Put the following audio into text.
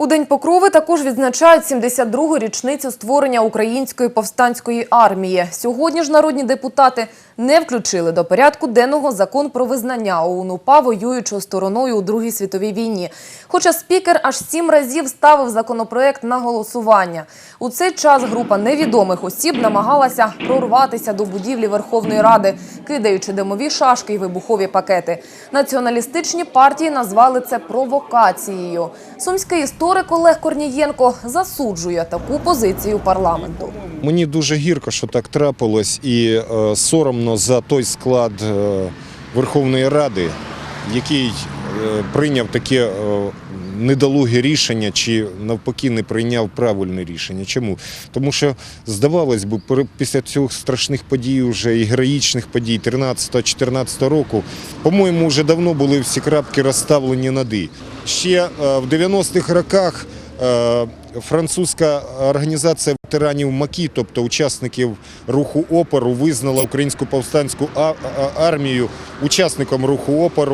У День Покрови також відзначають 72-гу річницю створення Української повстанської армії. Сьогодні ж народні депутати не включили до порядку денного закон про визнання ОУН-УПА воюючою стороною у Другій світовій війні. Хоча спікер аж сім разів ставив законопроект на голосування. У цей час група невідомих осіб намагалася прорватися до будівлі Верховної Ради, кидаючи димові шашки і вибухові пакети. Націоналістичні партії назвали це провокацією. Сумський історик Олег Корнієнко засуджує таку позицію парламенту. Мені дуже гірко, що так трапилось, і е, соромно за той склад е, Верховної Ради, який е, прийняв таке е, недолуге рішення, чи навпаки не прийняв правильне рішення. Чому? Тому що, здавалось би, після цих страшних подій, вже і героїчних подій 13-14 року, по-моєму, вже давно були всі крапки розставлені над «і». Ще е, в 90-х роках Е, Французька організація ветеранів МАКІ, тобто учасників руху опору, визнала українську повстанську армію учасником руху опору.